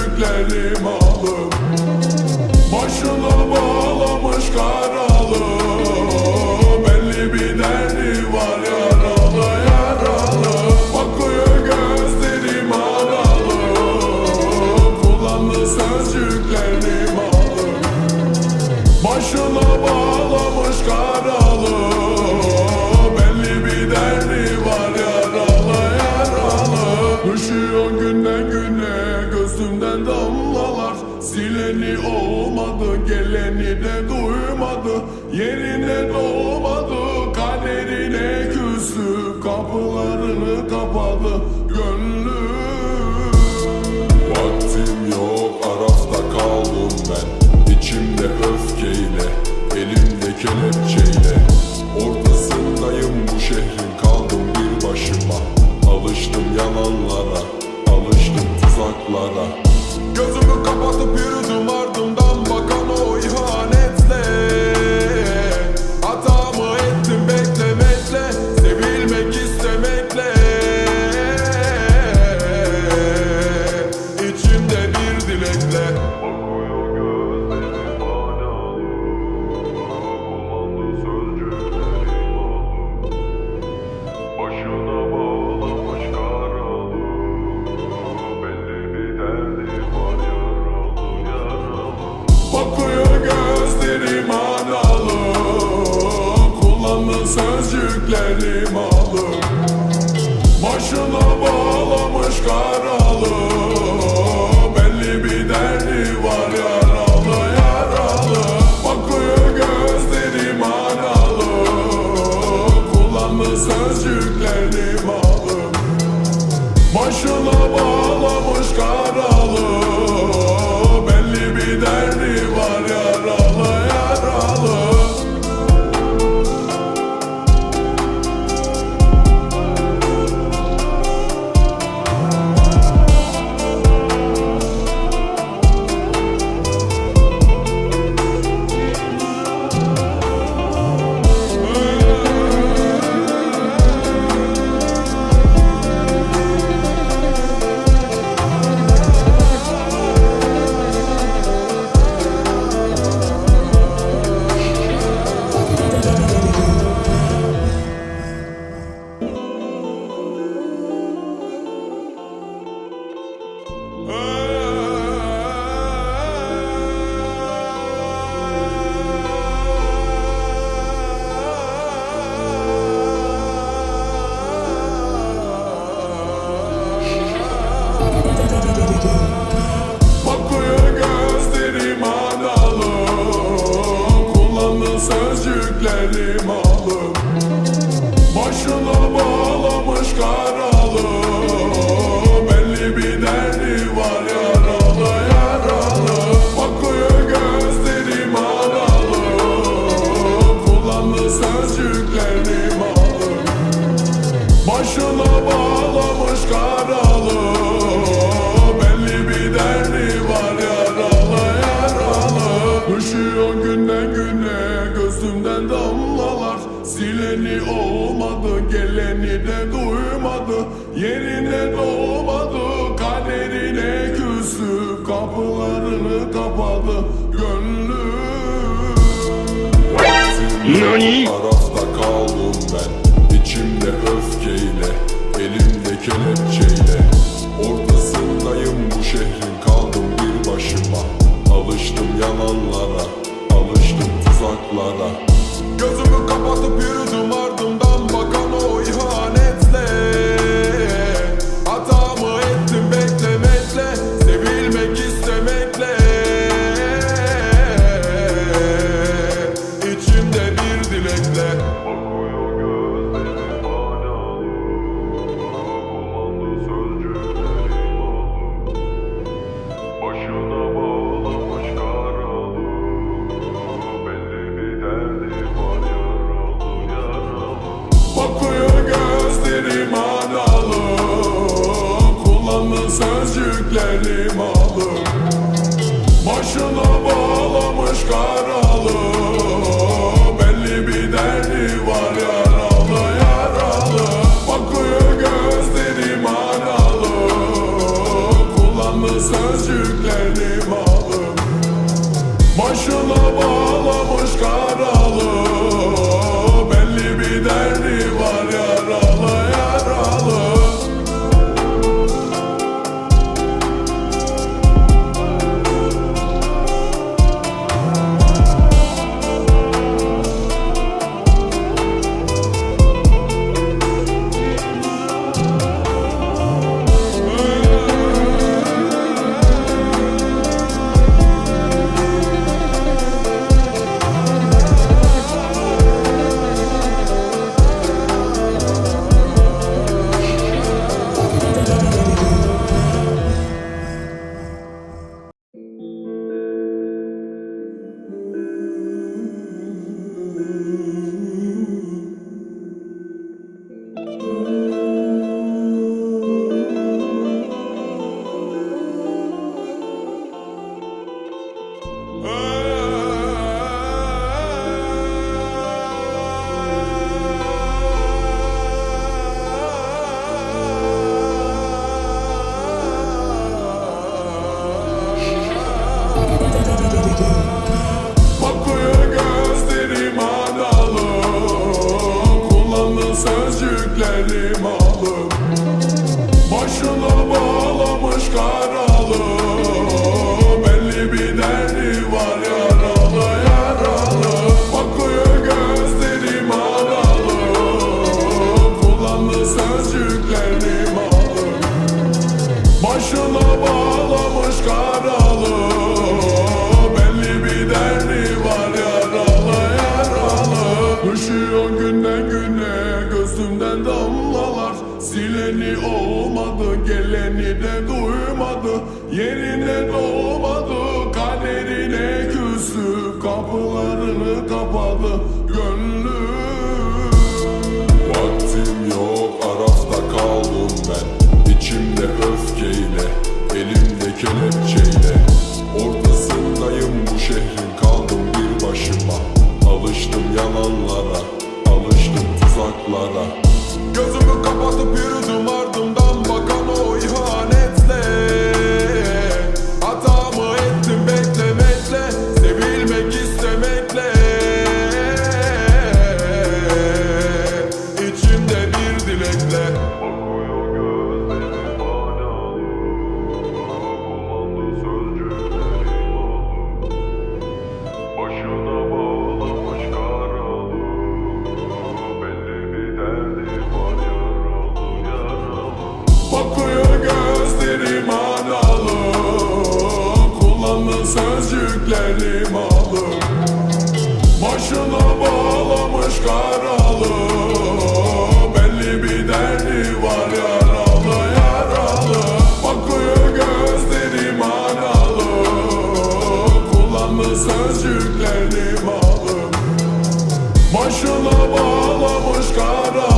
sözcüklerim alım Sileni olmadı geleni de duymadı. Yerine doğmadı kaderine küsüp Kapılarını kapadı gönlüm Vaktim yok arafta kaldım ben. İçimde öfkeyle elimde kelepçeyle. Ortasındayım bu şehrin kaldım bir başıma. Alıştım yalanlara alıştım tuzaklara Gözümü kapatıp yürüdüm ardımdan sözcüklerim alım Başına bağlamış karalı. Belli bir derdi var yaralı yaralı. Bakıyor gözlerim analı Kullandı sözcüklerim alım Başına bağlamış karalı gözümden damlalar Sileni olmadı geleni de duymadı. Yerine doğmadı kaderine küsüp Kapılarını kapadı. Gönlüm. Nani? Arafta kaldım ben İçimde öfkeyle Elimde kelepçeyle. Ortasındayım bu şehrin kaldım bir başıma. Alıştım yalanlara Alıştım tuzaklara Gözümü kapatıp yürüdüm ardımdan bakan sözcüklerim alır. Başına bağlamış karalı Belli bir derdi var yaralı yaralı. Bakıyor gözlerim aralı. Kullandı sözcüklerim alır. Başına bağlamış karalı you. sözcüklerim alıp Başına bağlamış karalı. Belli bir derdi var yaralı yaralı. Bakıyor gözlerim aralı. Kullandı sözcüklerim alıp Başına bağlamış karalı. olmadı Geleni de duymadı Yerine dolmadı Kaderine küsüp Kapılarını kapadı Gönlüm Vaktim yok Arafta kaldım ben İçimde öfkeyle Elimde kelepçe. Başına bağlamış kara